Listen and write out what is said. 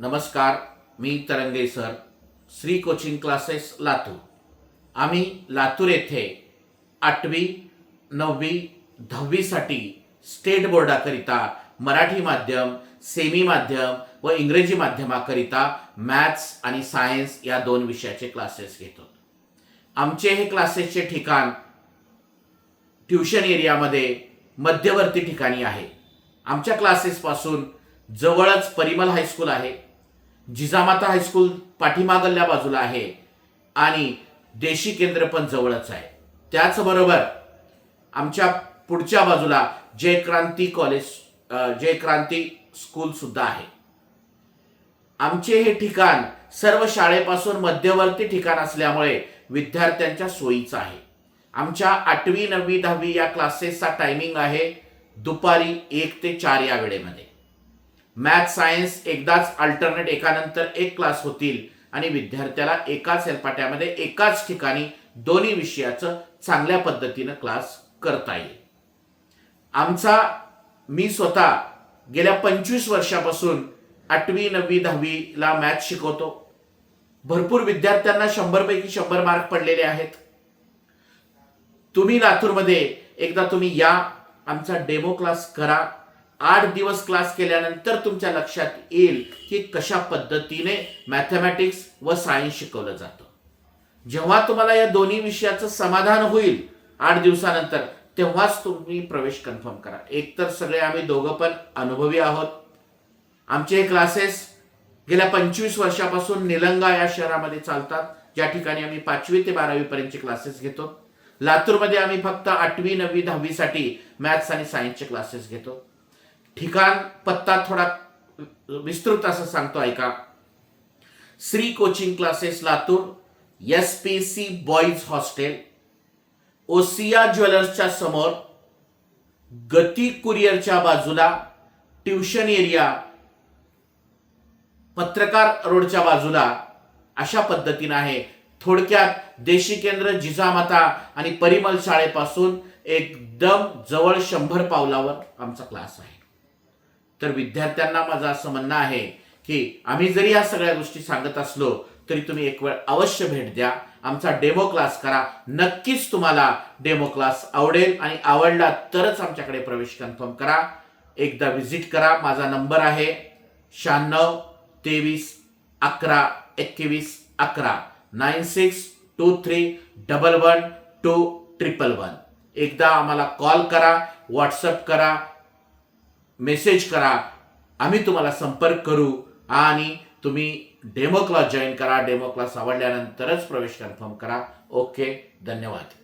नमस्कार मी Tarange sir. Shri coaching classes Latur. आम्ही लातूर येथे आठवी नववी दहावीसाठी स्टेट बोर्डाकरिता मराठी माध्यम सेमी माध्यम व इंग्रजी माध्यमाकरिता मॅथ्स आणि सायन्स या दोन विषयाचे क्लासेस घेतो. आमचे हे क्लासेसचे ठिकाण ट्युशन एरियामध्ये मध्यवर्ती ठिकाणी आहे. आमच्या क्लासेसपासून जवळच परिमल हायस्कूल आहे. जिजामाता हायस्कूल पाठीमागल्या बाजूला आहे आणि देशी केंद्र पण जवळच आहे. त्याचबरोबर आमच्या पुढच्या बाजूला जय क्रांती कॉलेज जय क्रांती स्कूल सुद्धा आहे. आमचे हे ठिकाण सर्व शाळेपासून मध्यवर्ती ठिकाण असल्यामुळे विद्यार्थ्यांच्या सोयीचं आहे. आमच्या आठवी नववी दहावी या क्लासेसचा टायमिंग आहे दुपारी एक ते चार या वेळेमध्ये. मॅथ सायन्स एकदाच अल्टरनेट एकानंतर एक क्लास होतील. आणि विद्यार्थ्याला एकाच हेलपाट्यामध्ये एकाच ठिकाणी दोन्ही विषयाचं चांगल्या पद्धतीनं क्लास करता येईल. आमचा मी स्वतः गेल्या पंचवीस वर्षापासून आठवी नववी दहावीला मॅथ शिकवतो. भरपूर विद्यार्थ्यांना शंभरपैकी शंभर मार्क पडलेले आहेत. तुम्ही लातूरमध्ये एकदा तुम्ही या आमचा डेमो क्लास करा. आठ दिवस क्लास केल्यानंतर तुमच्या लक्षात येईल की कशा पद्धतीने मॅथमॅटिक्स व सायन्स शिकवलं जातं. जेव्हा तुम्हाला या दोन्ही विषयाचं समाधान होईल आठ दिवसानंतर तेव्हाच तुम्ही प्रवेश कन्फर्म करा. एकतर सगळे आम्ही दोघं पण अनुभवी आहोत. आमचे हे क्लासेस गेल्या पंचवीस वर्षापासून निलंगा या शहरामध्ये चालतात. ज्या ठिकाणी आम्ही पाचवी ते बारावीपर्यंतचे क्लासेस घेतो. लातूरमध्ये आम्ही फक्त आठवी नववी दहावीसाठी मॅथ्स आणि सायन्सचे क्लासेस घेतो. ठिकाण पत्ता थोडा विस्तृत असं सांगतो ऐका. Shri coaching classes Latur S P C boys hostel Osia ज्वेलर्सच्या समोर गती कुरिअरच्या बाजूला ट्युशन एरिया पत्रकार रोडच्या बाजूला अशा पद्धतीनं आहे. थोडक्यात देशी केंद्र जिजामाता आणि परिमल शाळेपासून एकदम जवळ शंभर पावलावर आमचा क्लास आहे. तर विद्यार्थ्यांना माझं असं म्हणणं आहे की आम्ही जरी या सगळ्या गोष्टी सांगत असलो तरी तुम्ही एक वेळ अवश्य भेट द्या. आमचा डेमो क्लास करा. नक्कीच तुम्हाला डेमो क्लास आवडेल आणि आवडला तरच आमच्याकडे प्रवेश कन्फर्म करा. एकदा व्हिजिट करा. माझा नंबर आहे शहाण्णव तेवीस अकरा एकवीस अकरा. Nine six two three double one two triple one. एकदा आम्हाला कॉल करा. व्हॉट्सअप करा. मेसेज करा. आम्ही तुम्हाला संपर्क करू आणि तुम्ही डेमो क्लास जॉईन करा. डेमो क्लास आवडल्यानंतरच प्रवेश कन्फर्म करा. ओके धन्यवाद.